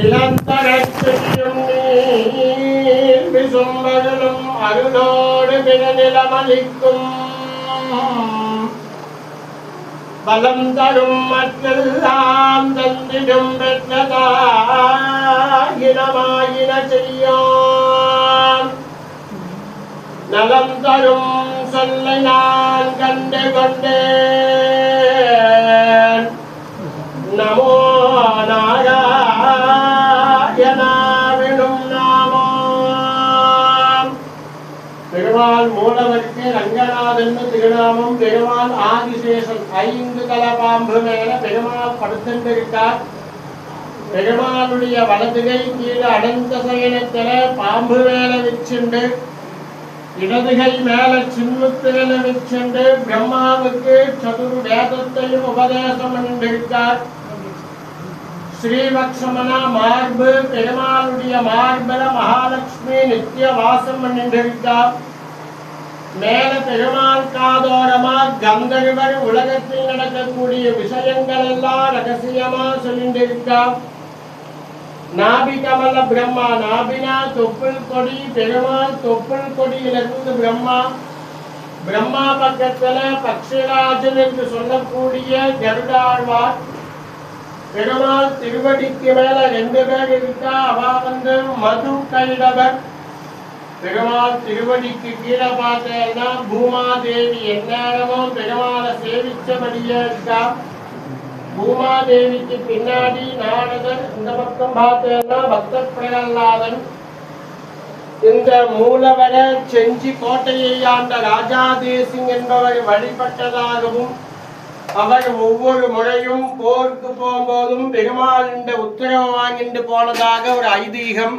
இளந்தரத்தையும் நீர் விசும்பகளும் அருளோடு பிறநிலமளிக்கும் பலம் தரும் மற்றெல்லாம் தந்திடும் பெற்றதாயினமாயின செய்யான் நலம் தரும் சொல்லை நான் கண்டு கொண்டேன் நமோ நாராயணாவிடும் நாமம். பெருமாள் மூலவருக்கு ரங்கநாதன் திருநாமம் பெருமாள் ஆதிசேஷன் ஐந்து கலபாம்பு மேல பெருமாள் படுத்திருக்கார் பெருமாளுடைய வலதுகை கீழே அடந்த சயனத்தில பாம்பு மேல வச்சுண்டு இடதுகை மேல சின்முத்திரன வச்சுண்டு பிரம்மாவுக்கு சதுர் வேதத்தையும் உபதேசம் பண்ணிருக்கார் ஸ்ரீவக்ஷமனா மார்பு பெருமாளுடைய மார்பல மகாலட்சுமி நித்திய வாசம் பண்ணிருக்கார் மேல பெருமாள் காதோரமா கந்தர்வர் உலகத்தில் நடக்கக்கூடிய விஷயங்கள் எல்லாம் ரகசியமா சொல்லிட்டு நாபி கமல பிரம்மா நாபினா தொப்புள் கொடி பெருமாள் தொப்புள் கொடியிலிருந்து பிரம்மா. பிரம்மா பக்கத்துல பக்ஷராஜன் என்று சொல்லக்கூடிய கருடாழ்வார். பெருமாள் திருவடிக்கு மேல ரெண்டு பேர் இருக்கா? அவ வந்து மது கைடவர் பெருமாள் திருவடிக்கு கீழே பார்த்தேன்னா பூமாதேவி. எந்நேரமும் பெருமாளை சேவிச்சபடியே இருக்கா? பூமாதேவிக்கு பின்னாடி நாரதர் இந்த பக்கம் பார்த்தேன்னா பக்த பிரகல்லாதன். இந்த மூலவர செஞ்சி கோட்டையை ஆண்ட ராஜாதேசிங் என்பவர் வழிபட்டதாகவும் அவர் ஒவ்வொரு முறையும் போருக்கு போகும்போதும் பெருமாள் இந்த உத்தரவு வாங்கிட்டு போனதாக ஒரு ஐதீகம்.